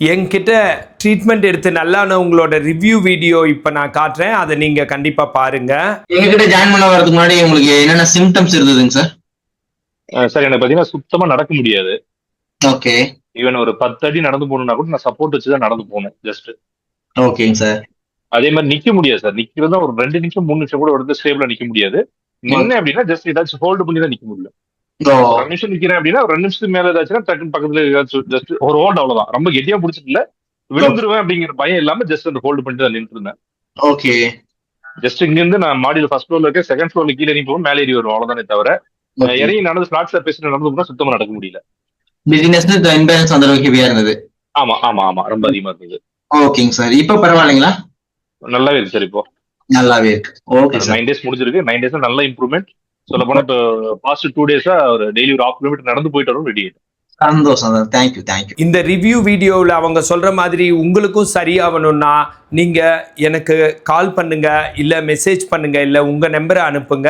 என்கிட்ட ட்ரீட்மெண்ட் எடுத்து நல்லான உங்களோட ரிவ்யூ வீடியோ இப்போ நான் காட்டுறேன். அதை நீங்கள் கண்டிப்பாக பாருங்கள் எங்ககிட்ட ஜாயின் பண்ண வரதுக்கு முன்னாடி உங்களுக்கு என்னென்ன சிம்டம்ஸ் இருந்ததுங்க சார் சார் எனக்கு பாத்தீங்கன்னா சுத்தமா நடக்க முடியாது. ஓகே ஈவன் ஒரு பத்து அடி நடந்து போகணும்னா கூட நான் சப்போர்ட் வச்சு தான் நடந்து போகணும் ஜஸ்ட் ஓகேங்க சார் அதே மாதிரி நிக்க முடியாது சார் நிக்கிறதா ஒரு ரெண்டு நிமிஷம் மூணு நிமிஷம் கூட வந்து ஸ்டேபிளா நிக்க முடியாது. நின்று அப்படின்னா ஜஸ்ட் ஏதாச்சும் ஹோல்டு பண்ணி தான் நிக்க முடியல ஒரு ரெண்டு நிமிஷம் நிக்கிறேன் அப்படின்னா ஒரு ரெண்டு நிமிஷத்துக்கு மேல ஏதாச்சுன்னா டக்குன்னு பக்கத்துல ஏதாச்சும் ஜஸ்ட் ஒரு ஹோல்ட் அவ்வளவுதான். ரொம்ப கெட்டியா பிடிச்சிட்டு விழுந்துருவேன் அப்படிங்கிற பயம் இல்லாம ஜஸ்ட் அந்த ஹோல்டு பண்ணிட்டு தான் நின்று இருந்தேன் ஓகே ஜஸ்ட் இங்க இருந்து நான் மாடியில் ஃபர்ஸ்ட் ஃப்ளோர்ல இருக்கேன் செகண்ட் ஃப்ளோர்ல கீழே இறங்கி போகும் மேலே ஏறி வரும் அவ்வளவுதானே தவிர இறங்கி நடந்து ஃபிளாட் சர்ஃபேஸ் நடந்து போனா சுத்தமா நடக்க முடியல. பிசினஸ் இம்பேலன்ஸ் அந்த அளவுக்கு ஹெவியா இருந்தது. ஆமா ஆமா ஆமா. ரொம்ப அதிகமா இருந்தது. ஓகேங்க சார் இப்போ பரவாயில்லைங்களா? நல்லாவே இருக்கு சார் இப்போ. நல்லாவே இருக்கு. ஓகே நைன் டேஸ் முடிஞ்சிருக்கு. நைன் டேஸ் நல்ல இம்ப்ரூவ்மெண்ட் சொல்ல போனா இப்போ பாஸ்ட் டூ டேஸா ஒரு டெய்லி ஒரு ஹாஃப் கிலோமீட்டர் நடந்து போயிட்டு வரும் ரெடி சந்தோஷம் sir. Thank you thank you இந்த ரிவ்யூ வீடியோவில் அவங்க சொல்கிற மாதிரி உங்களுக்கும் சரியாகணும்னா நீங்கள் எனக்கு கால் பண்ணுங்க இல்லை மெசேஜ் பண்ணுங்க இல்லை உங்கள் நம்பரை அனுப்புங்க.